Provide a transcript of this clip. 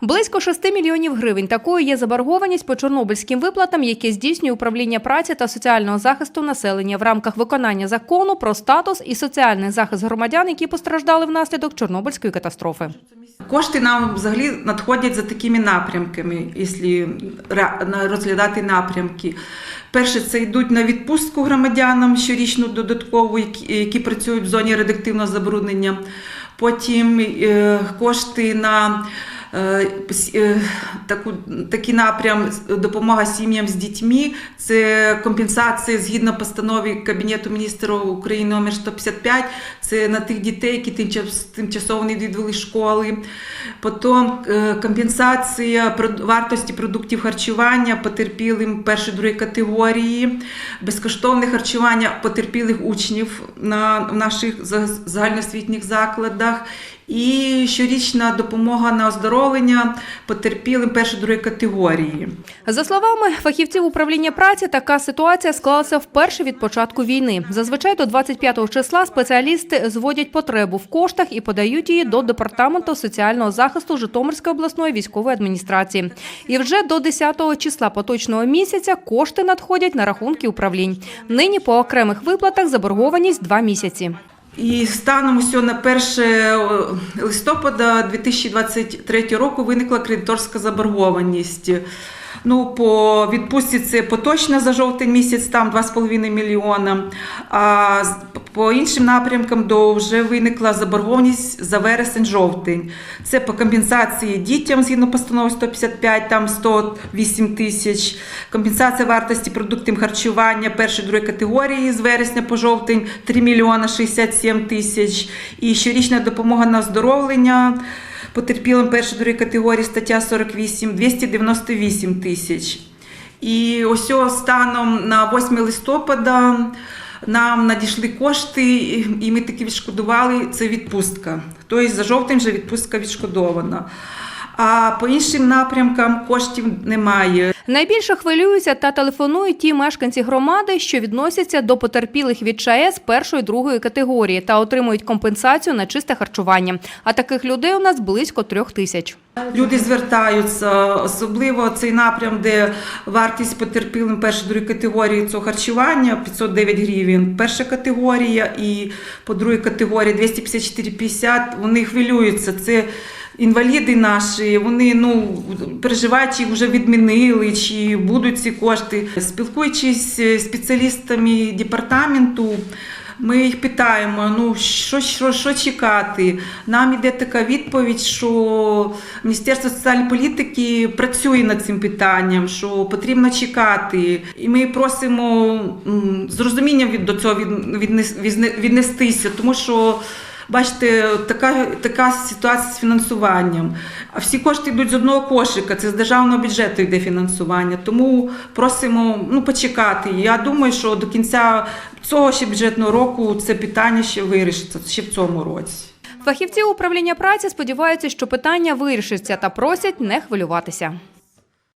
Близько 6 мільйонів гривень. Такою є заборгованість по чорнобильським виплатам, які здійснює управління праці та соціального захисту населення в рамках виконання закону про статус і соціальний захист громадян, які постраждали внаслідок чорнобильської катастрофи. Кошти нам взагалі надходять за такими напрямками, якщо розглядати напрямки. Перше, це йдуть на відпустку громадянам щорічну додаткову, які, працюють в зоні радіоактивного забруднення. Потім е, кошти на таку, такий напрям допомога сім'ям з дітьми. Це компенсація згідно постанови Кабінету міністрів України номер 155. Це на тих дітей, які тимчас- тимчасово не відвідували школи. Потім е, компенсація вартості продуктів харчування потерпілим першої другої категорії, безкоштовне харчування потерпілих учнів на наших загальноосвітніх закладах. І щорічна допомога на оздоровлення потерпілим першої другої категорії. За словами фахівців управління праці, така ситуація склалася вперше від початку війни. Зазвичай до 25 числа спеціалісти зводять потребу в коштах і подають її до департаменту соціального захисту Житомирської обласної військової адміністрації. І вже до 10 числа поточного місяця кошти надходять на рахунки управлінь. Нині по окремих виплатах заборгованість два місяці. І станом усього на 1 листопада 2023 року виникла кредиторська заборгованість. Ну, по відпустці це поточна за жовтень місяць, там 2,5 мільйона. А по іншим напрямкам до вже виникла заборгованість за вересень-жовтень. Це по компенсації дітям згідно постанови 155, там 108 тисяч. Компенсація вартості продуктів харчування першої другої категорії з вересня по жовтень 3 мільйона 67 тисяч. І щорічна допомога на оздоровлення потерпілим першої другої категорії стаття 48 298 тисяч. І ось станом на 8 листопада нам надійшли кошти, і ми таки відшкодували це відпустка. Тобто за жовтень вже відпустка відшкодована. А по іншим напрямкам коштів немає. Найбільше хвилюються та телефонують ті мешканці громади, що відносяться до потерпілих від ЧАЕС першої другої категорії та отримують компенсацію на чисте харчування. А таких людей у нас близько трьох тисяч. Люди звертаються, особливо цей напрям, де вартість потерпілим першої другої категорії цього харчування 509 гривень. Перша категорія і по другій категорії 254,50. Вони хвилюються. Це інваліди наші, вони ну переживають, чи вже відмінили, чи будуть ці кошти. Спілкуючись з спеціалістами департаменту. Ми їх питаємо, ну що, що, що чекати. Нам іде така відповідь, що Міністерство соціальної політики працює над цим питанням, що потрібно чекати. І ми просимо м, з розумінням від до цього віднес- віднестися, тому що. Бачите, така, така ситуація з фінансуванням. А всі кошти йдуть з одного кошика, це з державного бюджету йде фінансування. Тому просимо ну, почекати. Я думаю, що до кінця цього ще бюджетного року це питання ще вирішиться, ще в цьому році. Фахівці управління праці сподіваються, що питання вирішиться та просять не хвилюватися.